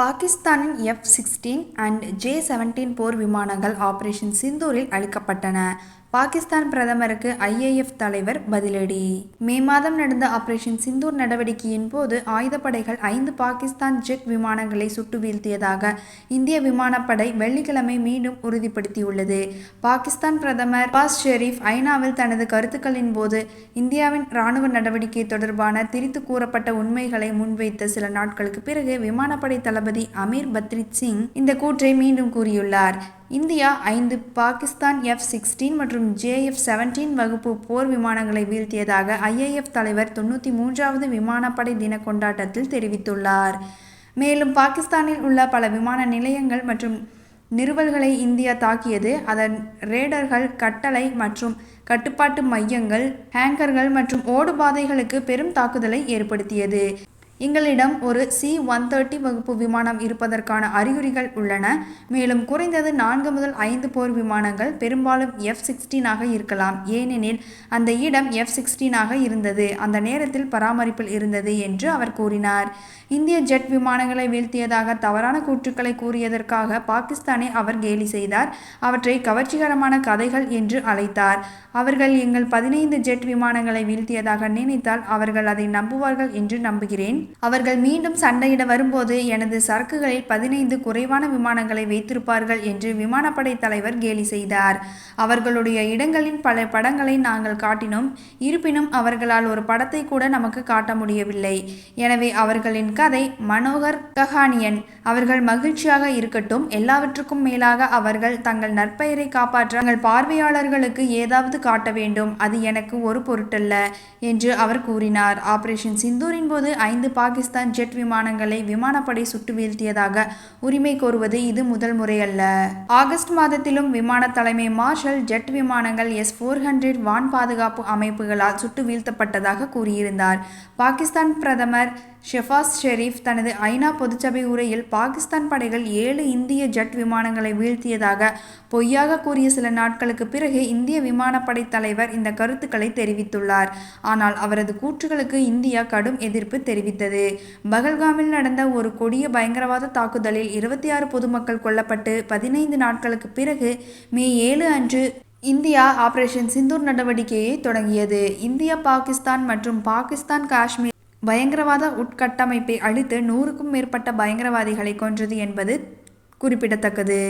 பாகிஸ்தானின் F sixteen and J seventeen போர் விமானங்கள் operation சிந்தூரில் அளிக்கப்பட்டன. Pakistan பிரதமருக்கு ஐஏஎஃப் தலைவர் பதிலடி. மே மாதம் நடந்த ஆபரேஷன் சிந்தூர் நடவடிக்கையின் போது ஆயுதப்படைகள் ஐந்து பாகிஸ்தான் ஜெட் விமானங்களை சுட்டு வீழ்த்தியதாக இந்திய விமானப்படை வெள்ளிக்கிழமை மீண்டும் உறுதிப்படுத்தியுள்ளது. பாகிஸ்தான் பிரதமர் பாஸ் ஷெரீப் ஐநாவில் தனது கருத்துக்களின் போது இந்தியாவின் இராணுவ நடவடிக்கை தொடர்பான திரித்து கூறப்பட்ட உண்மைகளை முன்வைத்த சில நாட்களுக்கு பிறகு விமானப்படை தளபதி அமீர் பத்ரித் சிங் இந்த கூற்றை மீண்டும் கூறியுள்ளார். இந்தியா ஐந்து பாகிஸ்தான் எஃப் சிக்ஸ்டீன் மற்றும் ஜேஎஃப் செவன்டீன் வகுப்பு போர் விமானங்களை வீழ்த்தியதாக ஐஏஎஃப் தலைவர் தொண்ணூற்றி மூன்றாவது விமானப்படை தின கொண்டாட்டத்தில் தெரிவித்துள்ளார். மேலும் பாகிஸ்தானில் உள்ள பல விமான நிலையங்கள் மற்றும் நிறுவல்களை இந்தியா தாக்கியது. அதன் ரேடர்கள் கட்டளை மற்றும் கட்டுப்பாட்டு மையங்கள் ஹேங்கர்கள் மற்றும் ஓடுபாதைகளுக்கு பெரும் தாக்குதலை ஏற்படுத்தியது. எங்களிடம் ஒரு சி ஒன் தேர்ட்டி வகுப்பு விமானம் இருப்பதற்கான அறிகுறிகள் உள்ளன. மேலும் குறைந்தது நான்கு முதல் ஐந்து போர் விமானங்கள் பெரும்பாலும் எஃப் சிக்ஸ்டீனாக இருக்கலாம். ஏனெனில் அந்த இடம் எஃப் சிக்ஸ்டீனாக இருந்தது. அந்த நேரத்தில் பராமரிப்பில் இருந்தது என்று அவர் கூறினார். இந்திய ஜெட் விமானங்களை வீழ்த்தியதாக தவறான கூற்றுக்களை கூறியதற்காக பாகிஸ்தானை அவர் கேலி செய்தார். அவற்றை கவர்ச்சிகரமான கதைகள் என்று அழைத்தார். அவர்கள் எங்கள் பதினைந்து ஜெட் விமானங்களை வீழ்த்தியதாக நினைத்தால் அவர்கள் அதை நம்புவார்கள் என்று நம்புகிறேன். அவர்கள் மீண்டும் சண்டையிட வரும்போது எனது சரக்குகளில் பதினைந்து குறைவான விமானங்களை வைத்திருப்பார்கள் என்று விமானப்படை தலைவர் கேலி செய்தார். அவர்களுடைய இடங்களின் பல படங்களை நாங்கள் காட்டினோம். இருப்பினும் அவர்களால் ஒரு படத்தை கூட நமக்கு காட்ட முடியவில்லை. எனவே அவர்களின் கதை மனோகர் கஹானியன். அவர்கள் மகிழ்ச்சியாக இருக்கட்டும். எல்லாவற்றுக்கும் மேலாக அவர்கள் தங்கள் நற்பெயரை காப்பாற்ற தங்கள் பார்வையாளர்களுக்கு ஏதாவது காட்ட வேண்டும். அது எனக்கு ஒரு பொருட்டல்ல என்று அவர் கூறினார். ஆபரேஷன் சிந்தூரின் போது ஐந்து பாகிஸ்தான் ஜெட் விமானங்களை விமானப்படை சுட்டு வீழ்த்தியதாக உரிமை கோருவது இது முதல் முறையல்ல. ஆகஸ்ட் மாதத்திலும் விமான தலைமை மார்ஷல் ஜெட் விமானங்கள் எஸ் ஃபோர் ஹண்ட்ரட் வான் பாதுகாப்பு அமைப்புகளால் சுட்டு வீழ்த்தப்பட்டதாக கூறியிருந்தார். பாகிஸ்தான் பிரதமர் ஷெஃபாஸ் ஷெரீப் தனது ஐநா பொதுச்சபை உரையில் பாகிஸ்தான் படைகள் ஏழு இந்திய ஜெட் விமானங்களை வீழ்த்தியதாக பொய்யாக கூறிய சில நாட்களுக்கு பிறகு இந்திய விமானப்படை தலைவர் இந்த கருத்துக்களை தெரிவித்துள்ளார். ஆனால் அவரது கூற்றுகளுக்கு இந்தியா கடும் எதிர்ப்பு தெரிவித்தது. பகல்காமில் நடந்த ஒரு கொடிய பயங்கரவாத தாக்குதலில் இருபத்தி ஆறு பொதுமக்கள் கொல்லப்பட்டு பதினைந்து நாட்களுக்கு பிறகு மே ஏழு அன்று இந்தியா ஆபரேஷன் சிந்தூர் நடவடிக்கையை தொடங்கியது. இந்தியா பாகிஸ்தான் மற்றும் பாகிஸ்தான் காஷ்மீர் பயங்கரவாத உட்கட்டமைப்பை அழித்து நூறுக்கும் மேற்பட்ட பயங்கரவாதிகளை கொன்றது என்பது குறிப்பிடத்தக்கது.